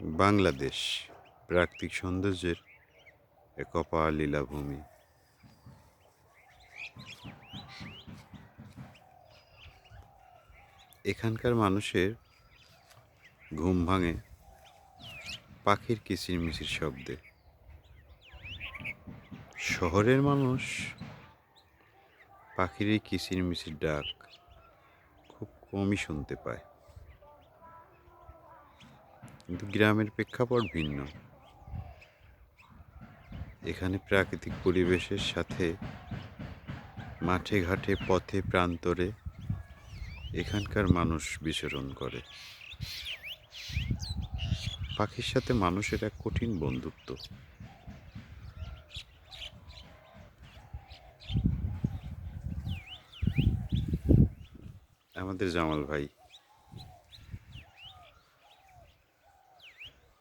বাংলাদেশ, প্রাকৃতিক সৌন্দর্যের এক অপার লীলাভূমি। এখানকার মানুষের ঘুম ভাঙে পাখির কিচিরমিচির শব্দে। শহরের মানুষ পাখির এই কিচিরমিচির ডাক খুব কমই শুনতে পায়। কিন্তু গ্রামের প্রেক্ষাপট ভিন্ন। এখানে প্রাকৃতিক পরিবেশের সাথে মাঠে ঘাটে, পথে, প্রান্তরে এখানকার মানুষ বিচরণ করে। পাখির সাথে মানুষের এক কঠিন বন্ধুত্ব। আমাদের জামাল ভাই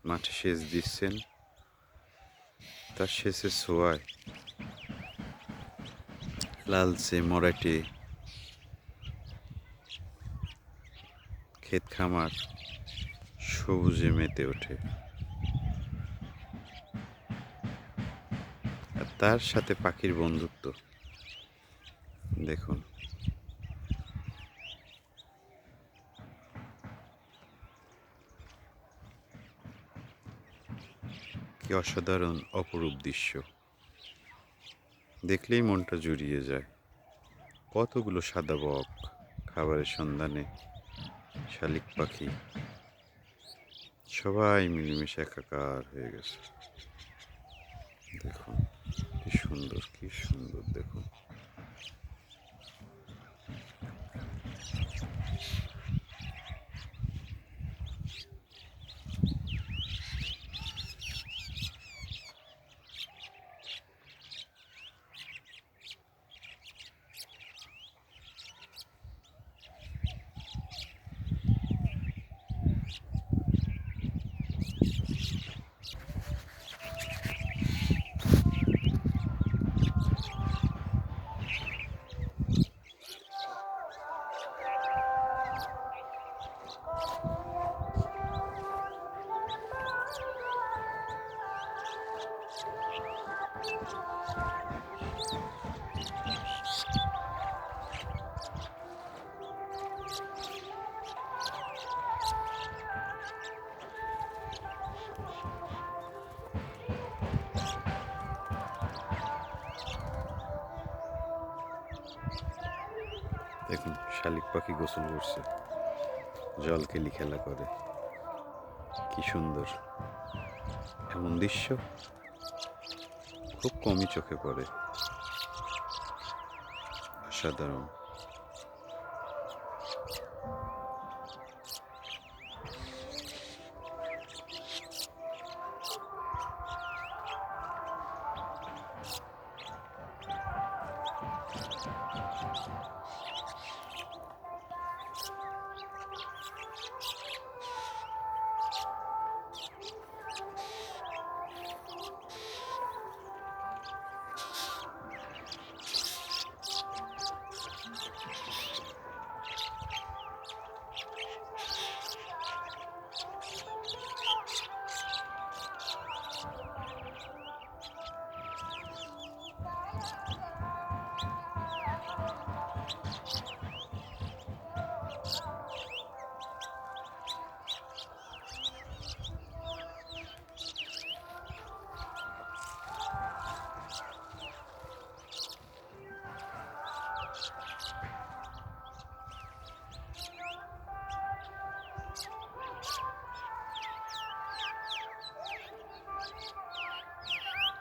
মাঠে সেচ দিচ্ছেন, তার সেচের ছোঁয়ায় লালচে মরাটে ক্ষেত খামার সবুজে মেতে ওঠে। আর তার সাথে পাখির বন্ধুত্ব, দেখুন। কি অসাধারণ অপরূপ দৃশ্য। দেখলেই মনটা জুড়িয়ে যায়। কতগুলো সাদা বক, খাবারের সন্ধানে, শালিক পাখি, সবাই মিলেমিশে একাকার হয়ে গেছে দেখুন কি সুন্দর কি সুন্দর দেখুন দেখুন শালিক পাখি গোসল করছে। জল কেলি খেলা করে। কি সুন্দর। এমন দৃশ্য। খুব কমই চোখে পড়ে। অসাধারণ।